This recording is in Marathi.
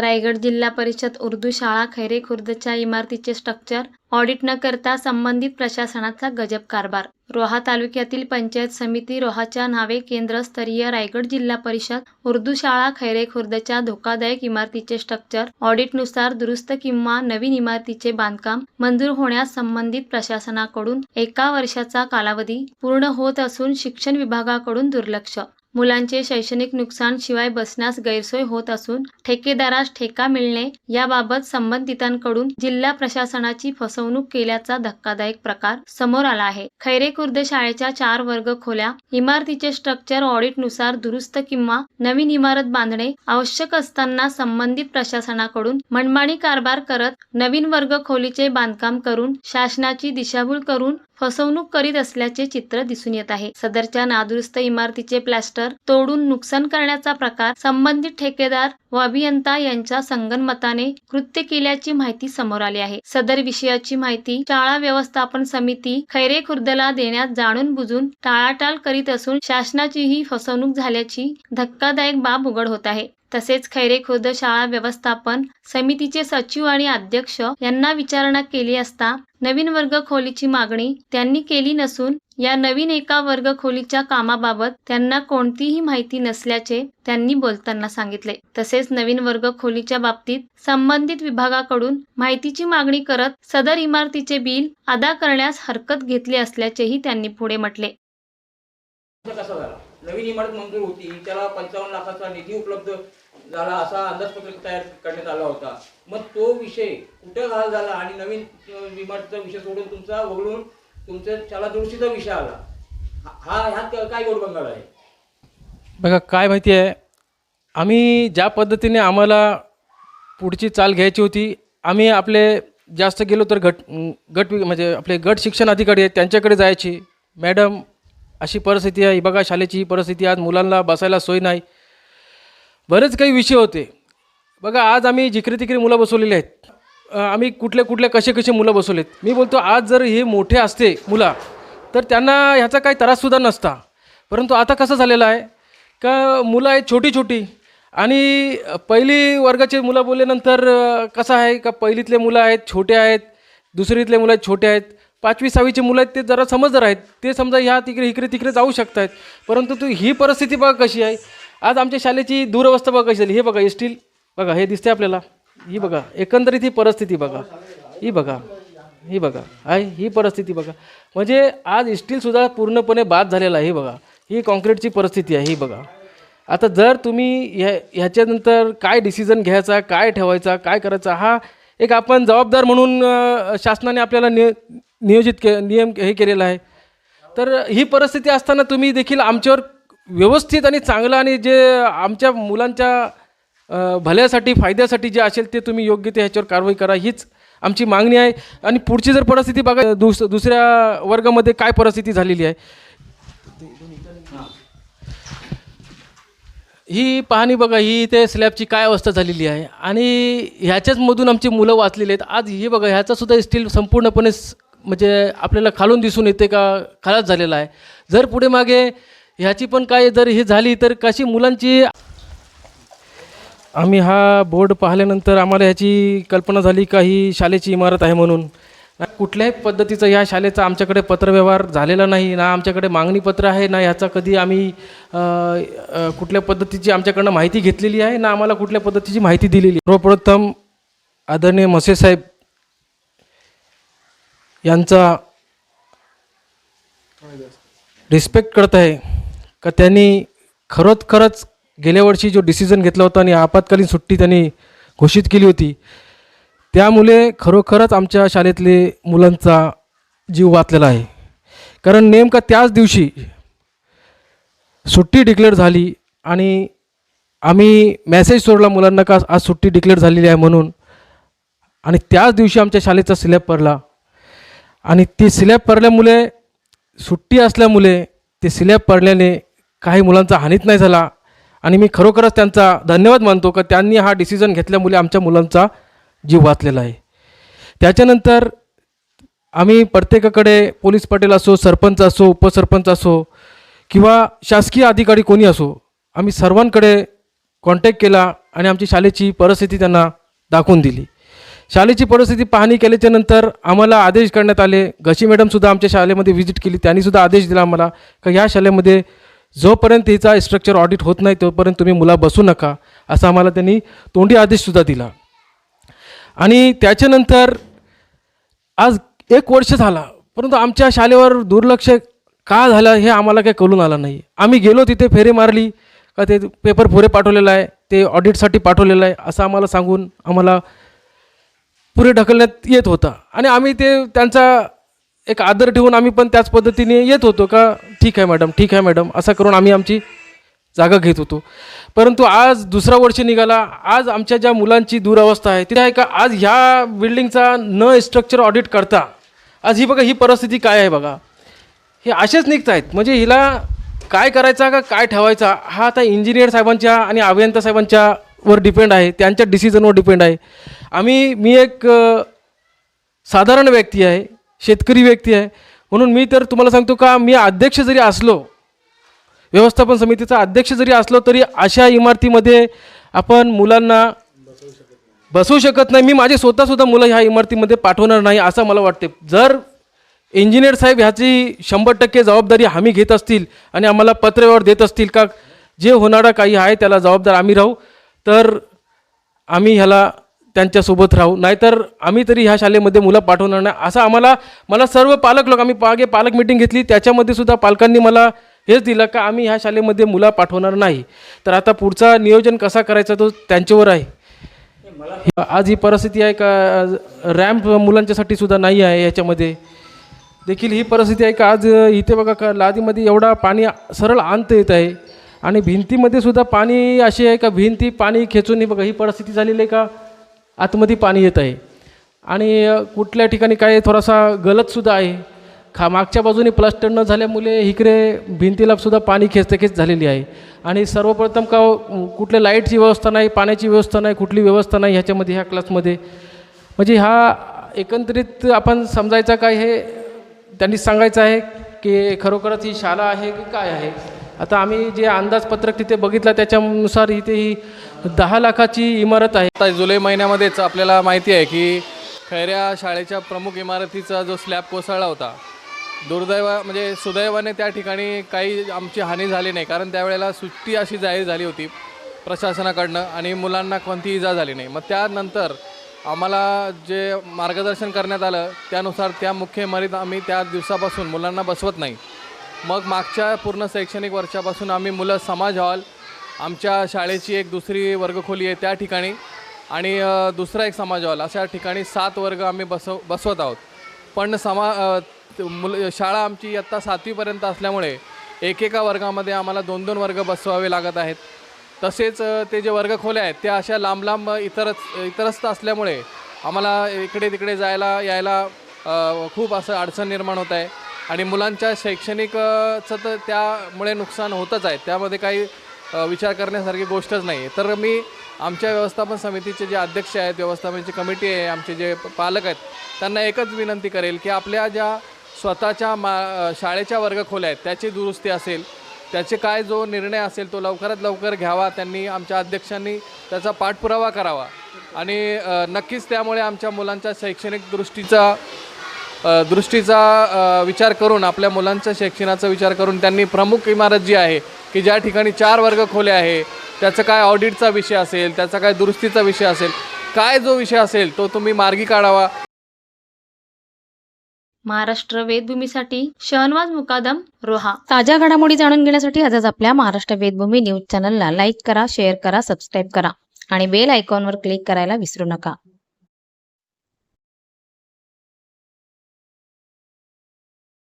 रायगड जिल्हा परिषद उर्दू शाळा खैरे खुर्दच्या इमारतीचे स्ट्रक्चर ऑडिट न करता संबंधित प्रशासनाचा गजब कारभार. रोहा तालुक्यातील पंचायत समिती रोहाच्या नावे केंद्रस्तरीय रायगड जिल्हा परिषद उर्दू शाळा खैरे खुर्दच्या धोकादायक इमारतीचे स्ट्रक्चर ऑडिटनुसार दुरुस्त किंवा नवीन इमारतीचे बांधकाम मंजूर होण्यास संबंधित प्रशासनाकडून एका वर्षाचा कालावधी पूर्ण होत असून शिक्षण विभागाकडून दुर्लक्ष. मुलांचे शैक्षणिक नुकसान शिवाय बसण्यास गैरसोय होत असून ठेकेदारास ठेका मिळणे याबाबत संबंधितांकडून जिल्हा प्रशासनाची फसवणूक केल्याचा धक्कादायक प्रकार समोर आला आहे. खैरे खुर्द शाळेच्या चार वर्ग खोल्या इमारतीचे स्ट्रक्चर ऑडिटनुसार दुरुस्त किंवा नवीन इमारत बांधणे आवश्यक असताना संबंधित प्रशासनाकडून मनमाणी कारभार करत नवीन वर्ग खोलीचे बांधकाम करून शासनाची दिशाभूल करून फसवणूक करीत असल्याचे चित्र दिसून येत आहे. सदरच्या नादुरुस्त इमारतीचे प्लॅस्टर तोडून नुकसान करण्याचा प्रकार संबंधित ठेकेदार व अभियंता यांच्या संगनमताने कृत्य केल्याची माहिती समोर आली आहे. सदर विषयाची माहिती शाळा व्यवस्थापन समिती खैरे खुर्दला देण्यात जाणून बुजून टाळाटाळ करीत असून शासनाचीही फसवणूक झाल्याची धक्कादायक बाब उघड होत आहे. तसेच खैरे खुर्द शाळा व्यवस्थापन समितीचे सचिव आणि अध्यक्ष यांना विचारणा केली असता नवीन वर्ग खोलीची मागणी त्यांनी केली नसून या नवीन एका वर्ग खोलीच्या कामाबाबत त्यांना कोणतीही माहिती नसल्याचे त्यांनी बोलताना सांगितले. तसेच नवीन वर्ग खोलीच्या बाबतीत संबंधित विभागाकडून माहितीची मागणी करत सदर इमारतीचे बिल अदा करण्यास हरकत घेतली असल्याचेही त्यांनी पुढे म्हटले. नवीन इमारत मंजूर होती त्याला पंचावन्न लाखाचा निधी उपलब्ध झाला असा अंदाजपत्रक तयार करण्यात आला होता. मग तो विषय कुठं घाल झाला आणि नवीन इमारतीचा विषय सोडून तुमचा वगळून तुमचं त्याला तुळशीचा विषय आला. हा- ह्यात काय गोडबंगाल आहे? बघा काय माहिती आहे? आम्ही ज्या पद्धतीने आम्हाला पुढची चाल घ्यायची होती आम्ही आपले जास्त गेलो तर गट गट वि- म्हणजे आपले गट शिक्षण अधिकारी आहेत त्यांच्याकडे जायची. मॅडम अशी परिस्थिती आहे. बघा शाळेची ही परिस्थिती आज मुलांना बसायला सोय नाही. बरेच काही विषय होते. बघा आज आम्ही जिकरी तिकरी मुलं बसवलेली आहेत. आम्ही कुठले कुठले कसे कसे मुलं बसवलेत. मी बोलतो आज जर हे मोठे असते मुलं तर त्यांना ह्याचा काही त्राससुद्धा नसता. परंतु आता कसं झालेलं आहे का मुलं आहेत छोटी छोटी आणि पहिली वर्गाचे मुलं बोलल्यानंतर कसं आहे का पहिलीतले मुलं आहेत छोटे आहेत दुसरीतले मुलं आहेत छोटे आहेत पाचवी सहावीचे मुलं आहेत ते जरा समजदार आहेत ते समजा ह्या तिकडे इकडे तिकडे जाऊ शकत आहेत परंतु तू ही परिस्थिती बघा कशी आहे. आज आमच्या शाळेची दुरवस्था बघा कशी झाली हे बघा स्टील बघा हे दिसते आपल्याला. ही बघा एकंदरीत ही परिस्थिती बघा. ही बघा ही बघा. आहे ही परिस्थिती बघा. म्हणजे आज स्टीलसुद्धा पूर्णपणे बाद झालेला आहे ही बघा. ही कॉन्क्रीटची परिस्थिती आहे ही बघा. आता जर तुम्ही ह्या ह्याच्यानंतर काय डिसिजन घ्यायचा काय ठेवायचा काय करायचा हा एक आपण जबाबदार म्हणून शासनाने आपल्याला निय नियोजित के नियम हे केलेला आहे. तर ही परिस्थिती असताना तुम्ही देखील आमच्यावर व्यवस्थित आणि चांगलं आणि जे आमच्या मुलांच्या भल्यासाठी फायद्यासाठी जे असेल ते तुम्ही योग्य ते ह्याच्यावर कारवाई करा. हीच आमची मागणी आहे. आणि पुढची जर परिस्थिती बघा दुस दुसऱ्या वर्गामध्ये काय परिस्थिती झालेली आहे. ही पाहणी बघा ही ते स्लॅबची काय अवस्था झालेली आहे. आणि ह्याच्याच मधून आमची मुलं वाचलेली आहेत. आज हे बघा ह्याचासुद्धा स्टील संपूर्णपणे म्हणजे आपल्याला खालून दिसून येते का खलास झालेला आहे. जर पुढे मागे ह्याची पण काय जर हे झाली तर कशी मुलांची आम्ही हा बोर्ड पाहिल्यानंतर आम्हाला ह्याची कल्पना झाली का ही शाळेची इमारत आहे म्हणून. कुठल्याही पद्धतीचं ह्या शाळेचा आमच्याकडे पत्रव्यवहार झालेला नाही ना आमच्याकडे मागणीपत्र आहे ना ह्याचा कधी आम्ही कुठल्या पद्धतीची आमच्याकडनं माहिती घेतलेली आहे ना आम्हाला कुठल्या पद्धतीची माहिती दिलेली सर्वप्रथम आदरणीय मसे साहेब यांचा रिस्पेक्ट करत आहे का त्यांनी खरोखरच गेल्या वर्षी जो डिसिजन घेतला होता आणि आपत्कालीन सुट्टी त्यांनी घोषित केली होती त्यामुळे खरोखरच आमच्या शाळेतले मुलांचा जीव वाचलेला आहे. कारण नेमका त्याच दिवशी सुट्टी डिक्लेअर झाली आणि आम्ही मेसेज सोडला मुलांना का आज सुट्टी डिक्लेअर झालेली आहे म्हणून. आणि त्याच दिवशी आमच्या शाळेचा स्लॅब पडला. आणि ती स्लॅब पडल्यामुळे सुट्टी असल्यामुळे ते स्लॅब पडल्याने काही मुलांचा हानीत नाही झाला. आणि मी खरोखरच त्यांचा धन्यवाद मानतो का त्यांनी हा डिसिजन घेतल्यामुळे आमच्या मुलांचा जीव वाचलेला आहे. त्याच्यानंतर आम्ही प्रत्येकाकडे पोलीस पाटील असो सरपंच असो उपसरपंच असो किंवा शासकीय अधिकारी कोणी असो आम्ही सर्वांकडे कॉन्टॅक्ट केला आणि आमची शाळेची परिस्थिती त्यांना दाखवून दिली. शाळेची परिस्थिती पाहणी केल्याच्यानंतर आम्हाला आदेश करण्यात आले. घशी मॅडमसुद्धा आमच्या शाळेमध्ये व्हिजिट केली. त्यांनीसुद्धा आदेश दिला आम्हाला का ह्या शाळेमध्ये जोपर्यंत हिचा स्ट्रक्चर ऑडिट होत नाही तोपर्यंत तुम्ही मुला बसू नका असं आम्हाला त्यांनी तोंडी आदेशसुद्धा दिला. आणि त्याच्यानंतर आज एक वर्ष झाला परंतु आमच्या शाळेवर दुर्लक्ष का झालं हे आम्हाला काही कळून आलं नाही. आम्ही गेलो तिथे फेरी मारली का ते पेपर पुरे पाठवलेलं आहे ते ऑडिटसाठी पाठवलेलं आहे असं आम्हाला सांगून आम्हाला पुढे ढकलण्यात येत होता. आणि आम्ही ते त्यांचा एक आदर ठेवून आम्ही पण त्याच पद्धतीने येत होतो का ठीक आहे मॅडम ठीक आहे मॅडम असं करून आम्ही आमची जागा घेत होतो. परंतु आज दुसरा वर्ष निघाला आज आमच्या ज्या मुलांची दुरावस्था आहे तिथे आहे का आज ह्या बिल्डिंगचा न स्ट्रक्चर ऑडिट करता आज ही बघा ही परिस्थिती काय आहे बघा. हे असेच निघत आहेत म्हणजे हिला काय करायचा का काय ठेवायचा हा आता इंजिनियर साहेबांच्या आणि अभियंता साहेबांच्या वर डिपेंड आहे त्यांच्या डिसिजनवर डिपेंड आहे. आम्ही मी एक साधारण व्यक्ती आहे शेतकरी व्यक्ती आहे. म्हणून मी तर तुम्हाला सांगतो का मी अध्यक्ष जरी असलो व्यवस्थापन समितीचा अध्यक्ष जरी असलो तरी अशा इमारतीमध्ये आपण मुलांना बसवू शकत नाही. मी माझे स्वतःसुद्धा मुलं ह्या इमारतीमध्ये पाठवणार नाही असं मला वाटते. जर इंजिनियर साहेब ह्याची शंभर टक्के जबाबदारी आम्ही घेत असतील आणि आम्हाला पत्रव्यवहार देत असतील का जे होणारा काही आहे त्याला जबाबदार आम्ही राहू. तर आम्ही ह्याला त्यांच्यासोबत राहू. नाहीतर आम्ही तरी ह्या शाळेमध्ये मुलं पाठवणार नाही. असं आम्हाला मला सर्व पालक लोक आम्ही पागे पालक मिटिंग घेतली. त्याच्यामध्ये सुद्धा पालकांनी मला हेच दिलं का आम्ही ह्या शाळेमध्ये मुलं पाठवणार नाही. तर आता पुढचा नियोजन कसा करायचा तो त्यांच्यावर आहे. आज ही परिस्थिती आहे का? रॅम्प मुलांच्यासाठी सुद्धा नाही आहे याच्यामध्ये. देखील ही परिस्थिती आहे का? आज इथे बघा का लादीमध्ये एवढा पाणी सरळ आणत येत आहे. आणि भिंतीमध्ये सुद्धा पाणी अशी आहे का? भिंती पाणी खेचून ही बघा ही परिस्थिती झालेली आहे का? आतमध्ये पाणी येत आहे. आणि कुठल्या ठिकाणी काय थोडासा गलतसुद्धा आहे. खा मागच्या बाजूने प्लास्टर न झाल्यामुळे इकडे भिंतीलासुद्धा पाणी खेचतेखेच झालेली आहे. आणि सर्वप्रथम का कुठल्या लाईटची व्यवस्था नाही पाण्याची व्यवस्था नाही कुठली व्यवस्था नाही ह्याच्यामध्ये ह्या क्लासमध्ये म्हणजे हा एकंदरीत आपण समजायचा काय हे त्यांनी सांगायचं आहे की खरोखरच ही शाळा आहे की काय आहे? आता आम्ही जे अंदाजपत्रक तिथे बघितलं त्याच्यानुसार इथे ही दहा लाखाची इमारत आहे. आता जुलै महिन्यामध्येच आपल्याला माहिती आहे की खैऱ्या शाळेच्या प्रमुख इमारतीचा जो स्लॅब कोसळला होता दुर्दैव म्हणजे सुदैवाने त्या ठिकाणी काही आमची हानी झाली नाही कारण त्यावेळेला सुट्टी अशी जाहीर झाली होती प्रशासनाकडनं आणि मुलांना कोणतीही इजा झाली नाही. मग त्यानंतर आम्हाला जे मार्गदर्शन करण्यात आलं त्यानुसार त्या मुख्य इमारीत आम्ही त्या दिवसापासून मुलांना बसवत नाही. मग मागच्या पूर्ण शैक्षणिक वर्षापासून आम्ही मुलं समाज हॉल आमच्या शाळेची एक दुसरी वर्गखोली आहे त्या ठिकाणी आणि दुसरा एक समाज हॉल. अशा ठिकाणी सात वर्ग आम्ही बसव बसवत आहोत. पण समा मुल शाळा आमची आत्ता सातवीपर्यंत असल्यामुळे एकेका वर्गामध्ये आम्हाला दोन दोन वर्ग बसवावे लागत आहेत. तसेच ते जे वर्ग खोल्या आहेत त्या अशा लांब लांब इतरच इतरस्त असल्यामुळे आम्हाला इकडे तिकडे जायला यायला खूप असं अडचण निर्माण होत आहे. आणि मुलांच्या शैक्षणिकचं तर त्यामुळे नुकसान होतच आहे. त्यामध्ये काही विचार करण्यासारखी गोष्टच नाही. आहे तर मी आमच्या व्यवस्थापन समितीचे जे अध्यक्ष आहेत व्यवस्थापनाची कमिटी आहे आमचे जे पालक आहेत त्यांना एकच विनंती करेल की आपल्या ज्या स्वतःच्या मा शाळेच्या वर्गखोल्या आहेत त्याची दुरुस्ती असेल त्याचे काय जो निर्णय असेल तो लवकरात लवकर घ्यावा त्यांनी आमच्या अध्यक्षांनी त्याचा पाठपुरावा करावा. आणि नक्कीच त्यामुळे आमच्या मुलांच्या शैक्षणिक दृष्टीचा दृष्टीचा विचार करून आपल्या मुलांच्या शिक्षणाचा विचार करून त्यांनी प्रमुख इमारत जी आहे की ज्या ठिकाणी चार वर्ग खोले आहे त्याचा काय ऑडिटचा विषय असेल त्याचा काय दुरुस्तीचा विषय असेल काय जो विषय असेल तो तुम्ही मार्गी काढावा. महाराष्ट्र वेदभूमीसाठी शहनवाज मुकादम रोहा. ताज्या घडामोडी जाणून घेण्यासाठी आजच आपल्या महाराष्ट्र वेदभूमी न्यूज चॅनलला लाईक करा शेअर करा सबस्क्राईब करा आणि बेल आयकॉनवर क्लिक करायला विसरू नका.